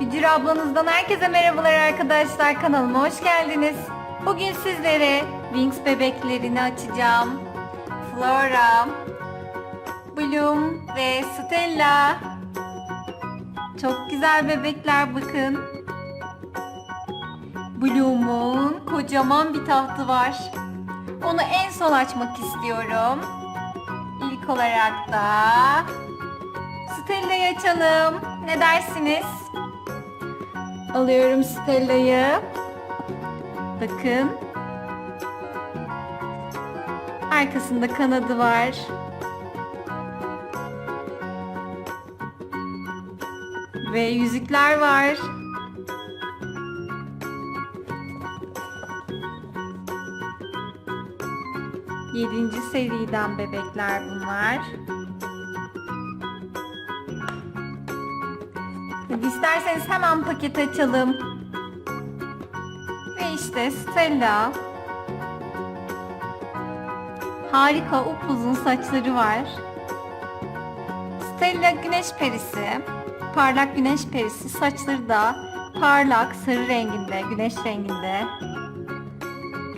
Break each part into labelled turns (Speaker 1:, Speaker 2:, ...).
Speaker 1: Bücür ablanızdan herkese merhabalar arkadaşlar. Kanalıma hoş geldiniz. Bugün sizlere Wings bebeklerini açacağım. Flora, Bloom ve Stella. Çok güzel bebekler bakın. Bloom'un kocaman bir tahtı var. Onu en son açmak istiyorum. İlk olarak da Stella'yı açalım. Ne dersiniz? Alıyorum Stella'yı. Bakın. Arkasında kanadı var. Ve yüzükler var. Yedinci seriden bebekler bunlar. İsterseniz hemen paket açalım. Ve işte Stella. Harika upuzun saçları var. Stella güneş perisi. Parlak güneş perisi. Saçları da parlak sarı renginde, güneş renginde.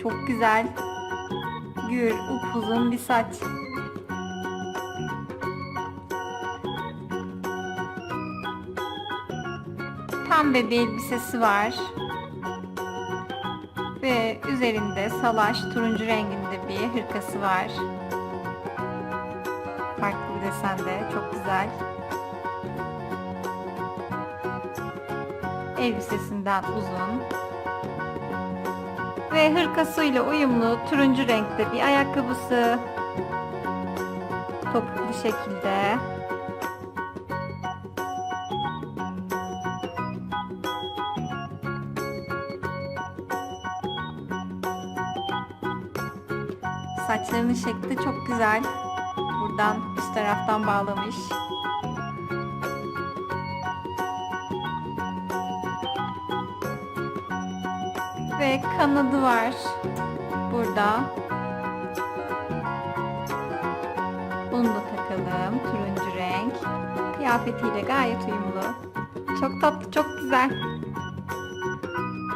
Speaker 1: Çok güzel. Gür, upuzun bir saç. Pembe bir elbisesi var. Ve üzerinde salaş turuncu renginde bir hırkası var. Farklı bir desende. Çok güzel. Elbisesinden uzun. Ve hırkasıyla uyumlu turuncu renkte bir ayakkabısı. Topuklu şekilde. Saçlarının şekli çok güzel. Buradan üst taraftan bağlamış. Ve kanadı var. Burada. Bunu da takalım. Turuncu renk. Kıyafetiyle gayet uyumlu. Çok tatlı, çok güzel.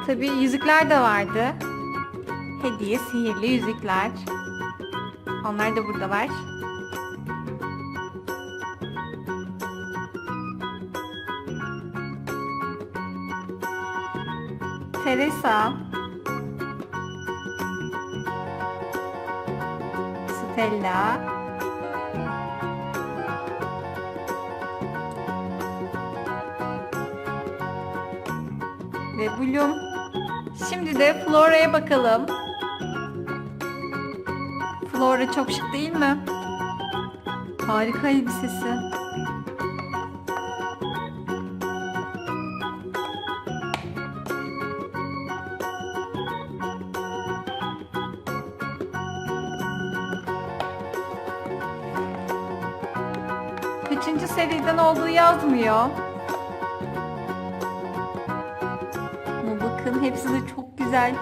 Speaker 1: Tabii yüzükler de vardı. Hediye sihirli yüzükler. Onlar da buradalar. Teresa. Stella. Ve Bloom. Şimdi de Flora'ya bakalım. Flora çok şık değil mi? Harika elbisesi. Kaçıncı seriden olduğu yazmıyor. Ama bakın hepsi de çok güzel.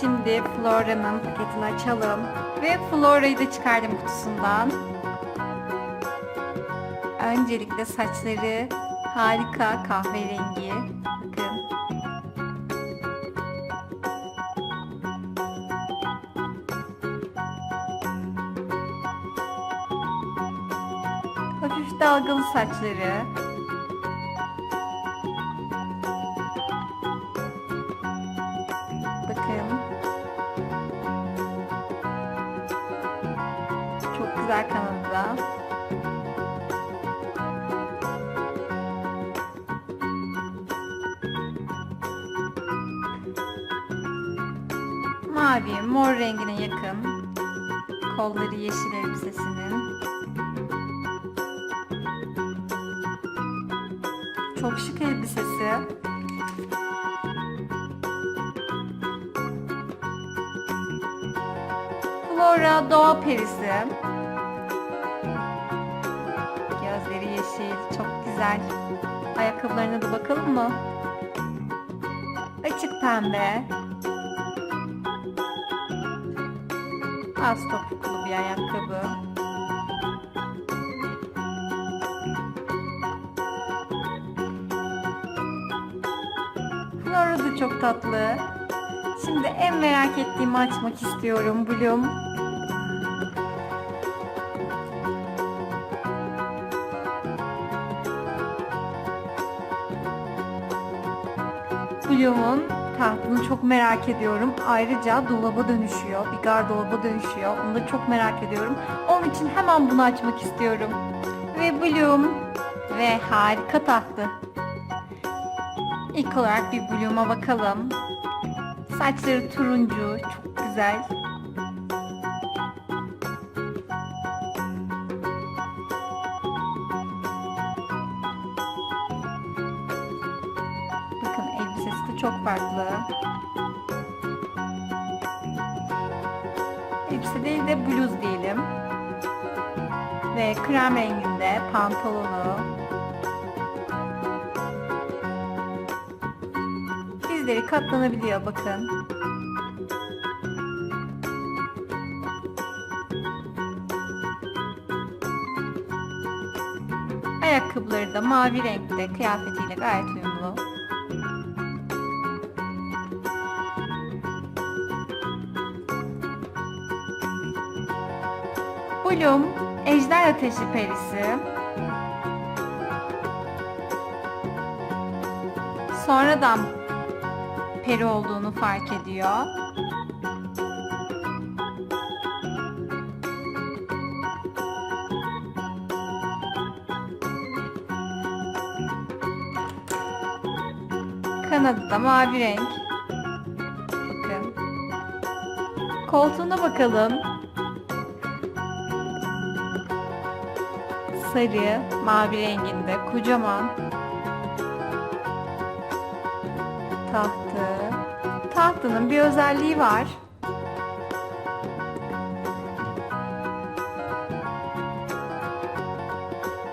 Speaker 1: Şimdi Flora'nın paketini açalım. Ve Flora'yı da çıkardım kutusundan. Öncelikle saçları harika kahverengi. Bakın. Hafif dalgalı saçları. Güzel kanadı. Mavi, mor rengine yakın. Kolları yeşil elbisesinin. Çok şık elbisesi. Flora doğa perisi. yeşil. Çok güzel. Ayakkabılarına da bakalım mı? Açık pembe. Az topuklu bir ayakkabı. Flora da çok tatlı. Şimdi en merak ettiğimi açmak istiyorum Bloom. Bloom'un tahtını çok merak ediyorum. Ayrıca dolaba dönüşüyor. Bir gardolaba dönüşüyor. Onu da çok merak ediyorum. Onun için hemen bunu açmak istiyorum. Ve Bloom ve harika tahtı. İlk olarak bir Bloom'a bakalım. Saçları turuncu, çok güzel. Çok farklı. Elbise değil de bluz diyelim. Ve krem renginde pantolonu. Dizleri katlanabiliyor bakın. Ayakkabıları da mavi renkte kıyafetiyle gayet uyumlu. Bloom, Ejder Ateşi Perisi. Sonradan peri olduğunu fark ediyor. Kanadı da mavi renk. Bakın. Koltuğuna bakalım. Sarı, mavi renginde kocaman. Tahtı. Tahtının bir özelliği var.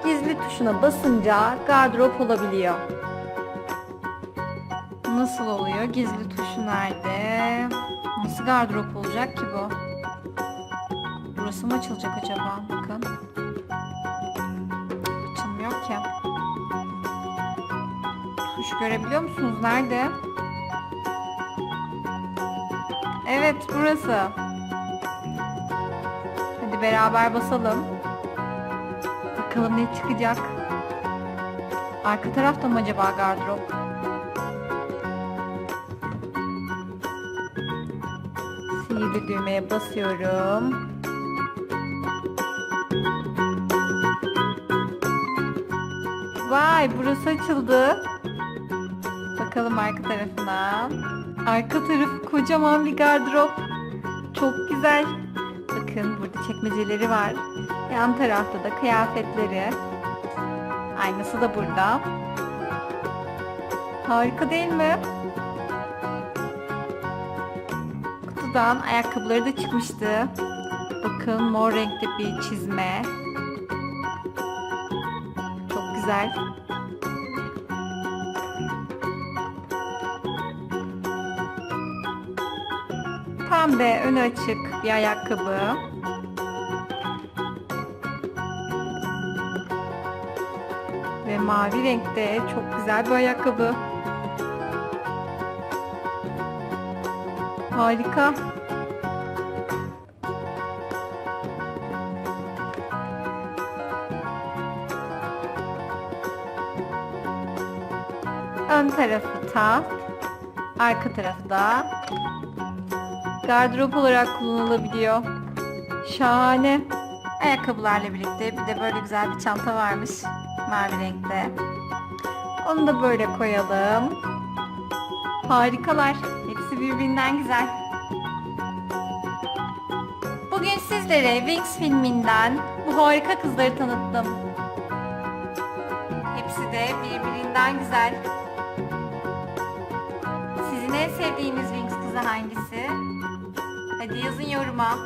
Speaker 1: Gizli tuşuna basınca gardırop olabiliyor. Nasıl oluyor? Gizli tuşu nerede? Nasıl gardırop olacak ki bu? Burası mı açılacak acaba? Bakın. Ki. Tuş görebiliyor musunuz? Nerede? Evet burası. Hadi beraber basalım. Bakalım ne çıkacak. Arka tarafta mı acaba gardırop? Sihirli düğmeye basıyorum. Vay burası açıldı. Bakalım arka tarafına. Arka tarafı kocaman bir gardırop. Çok güzel. Bakın burada çekmeceleri var. Yan tarafta da kıyafetleri. Aynası da burada. Harika değil mi? Kutudan ayakkabıları da çıkmıştı. Bakın mor renkli bir çizme. Güzel. Pembe önü açık bir ayakkabı. Ve mavi renkte çok güzel bir ayakkabı. Harika. Ön tarafı taht, arka tarafı da gardırop olarak kullanılabiliyor. Şahane. Ayakkabılarla birlikte bir de böyle güzel bir çanta varmış. Mavi renkte. Onu da böyle koyalım. Harikalar. Hepsi birbirinden güzel. Bugün sizlere Wings filminden bu harika kızları tanıttım. Hepsi de birbirinden güzel. Sizin en sevdiğiniz Wings kızı hangisi? Hadi yazın yoruma.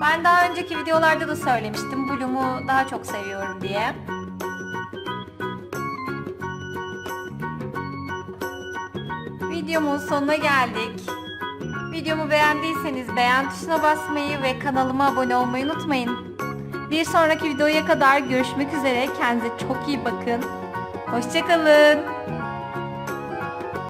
Speaker 1: Ben daha önceki videolarda da söylemiştim. Bloom'u daha çok seviyorum diye. Videomun sonuna geldik. Videomu beğendiyseniz beğen tuşuna basmayı ve kanalıma abone olmayı unutmayın. Bir sonraki videoya kadar görüşmek üzere. Kendinize çok iyi bakın. Hoşçakalın.